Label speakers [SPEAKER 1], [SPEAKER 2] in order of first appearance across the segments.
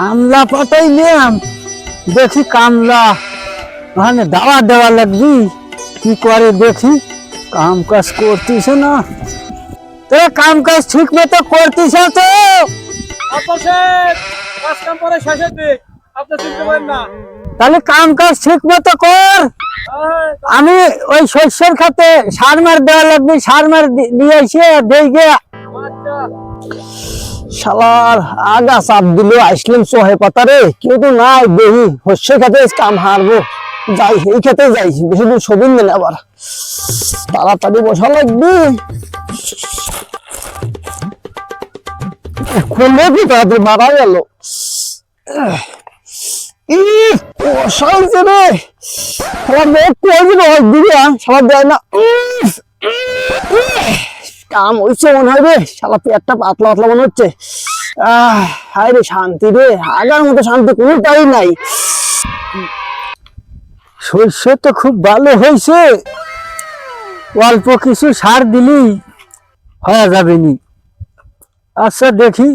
[SPEAKER 1] কামলা পাঠাইলাম। দেখি কামলা ওখানে দাওয়া দেওয়া লাগবি। কি করে দেখি? কাম কাজ করতিস না। তো কাম কাজ ঠিক মতো করতিস তো। তাহলে কাম কাজ ঠিক মতো কর। আমি ওই শস্যের খাতে সার মার দেওয়া লাগবে সার মার দিয়ে এসে দেখে
[SPEAKER 2] আচ্ছা।
[SPEAKER 1] শালার আগা চাপ দিল আসলাম সোহে পাতারে। কেউ তো নাই, দেহি শস্যের খাতে কাম হারবো। যাই, এই খেতে যাই, বেশি দূর সবিন নেই আবার। তাড়াতাড়ি বসা লাগবে। খুলবে কি তাড়াতাড়ি মারা গেল? অশান্তি রে। শালা মেঘ কয়েছে দিবি শালা দেয় না। কাম হয়েছে মনে রে শালা পেটটা পাতলা পাতলা মনে হচ্ছে। আহ, হায় রে শান্তি রে। আগার মতো শান্তি কোনোটাই নাই। শস্য তো খুব ভালো হয়েছে অল্প কিছু সার দিলি হওয়া যাবে নি। আচ্ছা দেখি।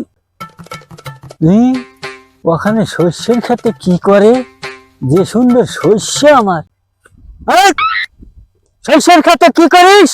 [SPEAKER 1] ওখানে শস্যের খেতে কি করে? যে সুন্দর শস্য আমার। শস্যের খেতে কি করিস?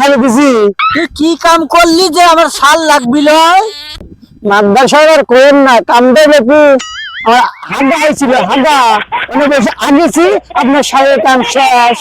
[SPEAKER 1] ভালো দিছি। তুই কি কাম করলি যে আমার সার লাগবি লয়? সাহেব আর কোয়েন না কামদে দেখি আমার হাগা হয়েছিল হাগা মানে বসে আগেছি আপনার সাহেব কাম শেষ।